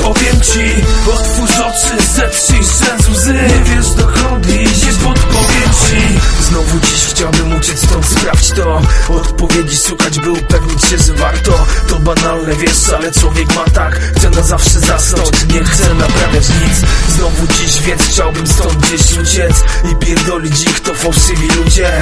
podpowiem ci Otwórz oczy, zetrzyj rzęs łzy Nie wiesz dokąd iść, nie podpowiem ci. Znowu dziś chciałbym uciec stąd, sprawdź to. Odpowiedzi szukać, by upewnić się, że warto To banalne, wiesz, ale człowiek ma tak. Chce na zawsze zasnąć, nie chce naprawiać nic chciałbym stąd gdzieś uciec I pierdolić ich, to fałszywi ludzie.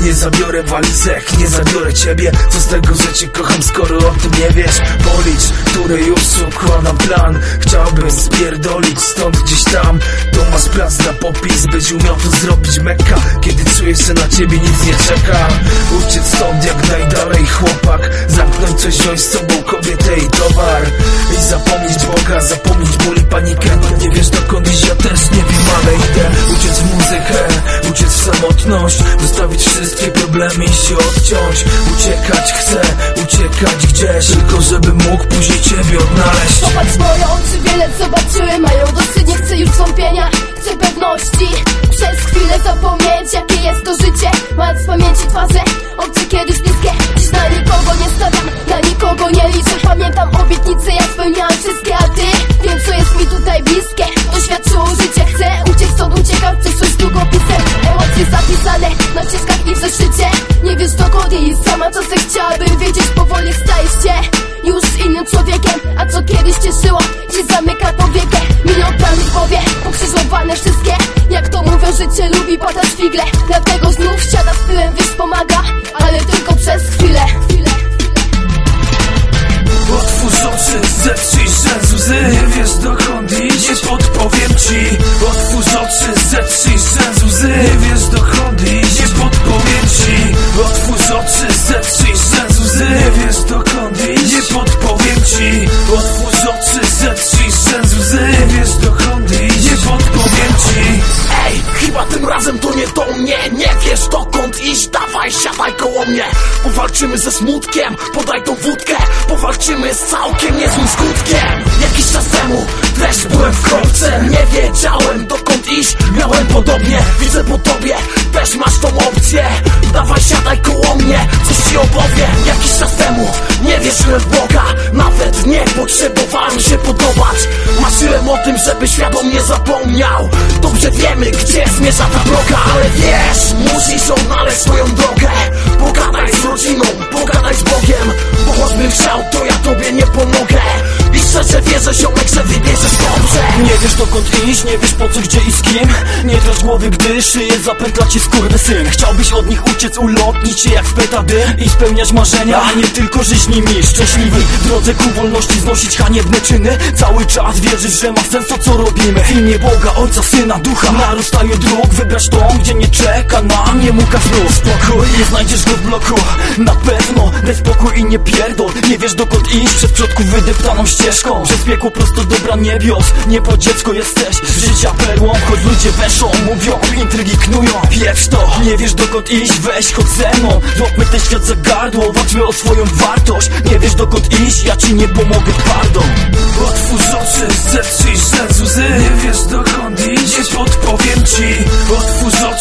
Nie zabiorę walizek, nie zabiorę ciebie. Co z tego, że cię kocham, skoro o tym nie wiesz? Policz, który już układam plan. Chciałbym spierdolić stąd gdzieś tam. To masz plac na popis, byś umiał to zrobić mekka. Kiedy czujesz, że na ciebie nic nie czeka. Uciec stąd jak najdalej chłopak. Zamknąć coś, wziąć z sobą kobietę i towar. I zapomnieć Boga, zapomnieć ból i panikę. Nie wiesz dokąd iść, ja też nie wiem, ale idę Uciec w muzykę, uciec w samotność Zostawić wszystkie problemy i się odciąć. Uciekać chcę, uciekać gdzieś Tylko żebym mógł później ciebie odnaleźć. Popatrz moje oczy, wiele zobaczyły Mają dosyć, nie chcę już wątpienia. Chcę pewności Przez chwilę zapomnieć, jakie jest to życie. Mając w pamięci twarze, czasem chciałabym wiedzieć Powoli stajesz się już innym człowiekiem. A co kiedyś cieszyło, dziś zamyka powiekę Milion planów w głowie, pokrzyżowane wszystkie. Jak to mówią, życie lubi patać figle Dlatego znów siada z tyłem, wiesz pomaga Ale tylko przez chwilę. Otwórz oczy, zetrzyj rzęs łzy Nie wiesz dokąd nie podpowiem ci. Otwórz oczy, zetrzyj rzęs łzy Otwórz oczy, zetrzyj rzęs łzy wiesz dokąd iść, nie podpowiem ci. Ej, chyba tym razem to nie do mnie. Nie wiesz dokąd iść, dawaj siadaj koło mnie. Powalczymy ze smutkiem, podaj tą wódkę. Powalczymy z całkiem niezłym skutkiem. Jakiś czas temu też byłem w kropce. Nie wiedziałem dokąd iść, miałem podobnie Widzę po tobie, też masz tą opcję. Dawaj siadaj koło mnie, coś ci opowiem Jakiś czas temu nie wierzyłem w Boga żeby świat o mnie zapomniał. Dobrze wiemy, gdzie zmierza ta droga Ale wiesz, musisz odnaleźć swoją drogę. Pogadaj z rodziną, pogadaj z Bogiem Bo choćbym chciał, to ja tobie nie pomogę. I szczerze wierzę, ziomek, że wybierzesz Nie wiesz dokąd iść, nie wiesz po co, gdzie i z kim. Nie trasz głowy, gdy szyję zapętla ci syn. Chciałbyś od nich uciec, ulotnić się jak w petady I spełniać marzenia, a nie tylko żyć nimi. Szczęśliwy w drodze ku wolności znosić haniebne czyny. Cały czas wierzysz, że ma sens to co robimy. W imię Boga, Ojca, Syna, Ducha. Na rozstaju dróg, wybrać tą, gdzie nie czeka na mnie muka znów Spokój, nie znajdziesz go w bloku. Na pewno, daj spokój i nie pierdol. Nie wiesz dokąd iść, przez przodków wydeptaną ścieżką. Przez piekło prosto dobra niebios. Nie po dziecko jesteś, życia perłą Choć ludzie weszą, mówią, intrygi knują. Pieprz to, nie wiesz dokąd iść, weź chodź ze mną. Złapmy ten świat za gardło, walczmy o swoją wartość. Nie wiesz dokąd iść, ja ci nie pomogę. Twardo Otwórz oczy, zetrzyj rzęs łzy Nie wiesz dokąd iść, nie podpowiem ci. Otwórz oczy,